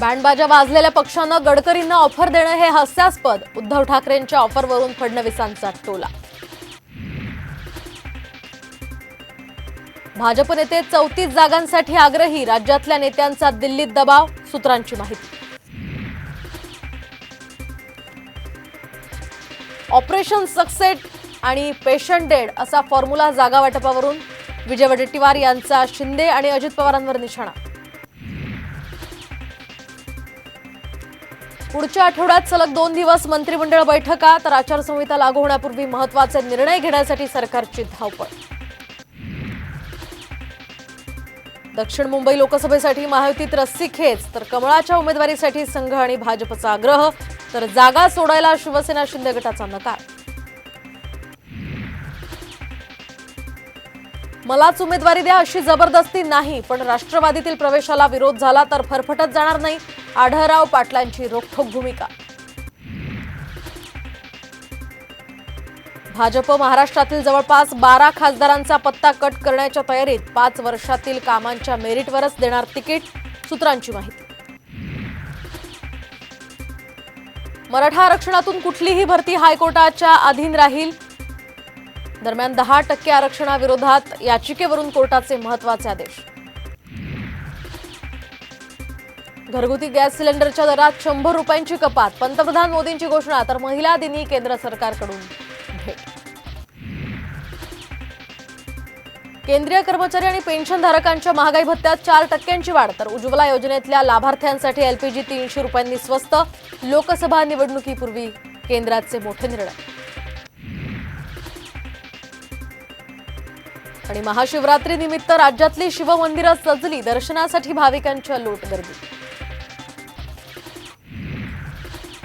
बँडबाजा वाजलेल्या पक्षानं गडकरींना ऑफर देणं हे हास्यास्पद. उद्धव ठाकरेंच्या ऑफरवरून फडणवीसांचा टोला. भाजप नेते चौतीस जागांसाठी आग्रही. राज्यातल्या नेत्यांचा दिल्लीत दबाव सूत्रांची माहिती. ऑपरेशन सक्सेट आणि पेशंट डेड असा फॉर्म्युला जागा वाटपावरून विजय वडेट्टीवार यांचा शिंदे आणि अजित पवारांवर निशाणा. पुढच्या आठवड्यात सलग दोन दिवस मंत्रिमंडळ बैठका तर आचारसंहिता लागू होण्यापूर्वी महत्त्वाचे निर्णय घेण्यासाठी सरकारची धावपळ. दक्षिण मुंबई लोकसभेसाठी महायुतीत रस्सी खेच तर कमळाच्या उमेदवारीसाठी संघ आणि भाजपचा आग्रह तर जागा सोडायला शिवसेना शिंदे गटाचा नकार. मलाच उमेदवारी द्या अशी जबरदस्ती नाही पण राष्ट्रवादीतील प्रवेशाला विरोध झाला तर फरफटत जाणार नाही आढळराव पाटलांची रोखोक भूमिका. भाजप महाराष्ट्रातील जवळपास बारा खासदारांचा पत्ता कट करण्याच्या तयारीत पाच वर्षातील कामांच्या मेरिटवरच देणार तिकीट सूत्रांची माहिती. मराठा आरक्षणातून कुठलीही भरती हायकोर्टाच्या अधीन राहील. दरम्यान दहा टक्के आरक्षणाविरोधात याचिकेवरून कोर्टाचे महत्त्वाचे आदेश. घरगुती गॅस सिलेंडरच्या दरात शंभर रुपयांची कपात. पंतप्रधान मोदींची घोषणा तर महिला दिनी केंद्र सरकारकडून भेट. केंद्रीय कर्मचारी आणि पेन्शनधारकांच्या महागाई भत्त्यात चार टक्क्यांची वाढ तर उज्ज्वला योजनेतल्या लाभार्थ्यांसाठी एलपीजी तीनशे रुपयांनी स्वस्त लोकसभा निवडणुकीपूर्वी केंद्राचे मोठे निर्णय. आणि महाशिवरात्री निमित्त राज्यातली शिवमंदिरं सजली दर्शनासाठी भाविकांच्या लोट गर्दी